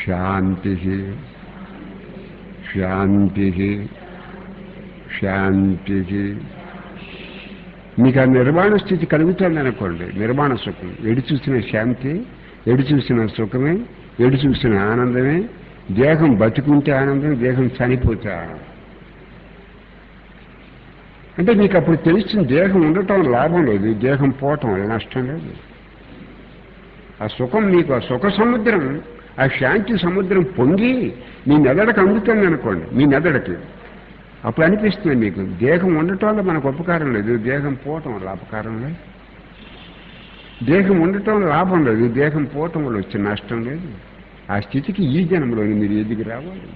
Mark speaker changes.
Speaker 1: శాంతి శాంతి శాంతి మీకు ఆ నిర్మాణ స్థితి కలుగుతుంది అనుకోండి నిర్మాణ సుఖం ఎడి చూసిన శాంతి ఎడు చూసిన సుఖమే ఎడు చూసిన ఆనందమే దేహం బతుకుంటే ఆనందం దేహం చనిపోతే ఆనందం అంటే నీకు అప్పుడు తెలిసిన దేహం ఉండటం లాభం లేదు దేహం పోవటం వల్ల నష్టం లేదు. ఆ సుఖం మీకు ఆ సుఖ సముద్రం ఆ శాంతి సముద్రం పొంగి మీ మెదడుకు అందుతుంది అనుకోండి మీ మెదడుకి. అప్పుడు అనిపిస్తుంది మీకు దేహం ఉండటం వల్ల మనకు ఉపకారం లేదు దేహం పోవటం వల్ల అపకారం లేదు. దేహం ఉండటం లాభం లేదు. దేహం పోవటం వల్ల వచ్చే నష్టం లేదు. ఆ స్థితికి ఈ జన్మలోని మీరు ఎదిగి రావాలి.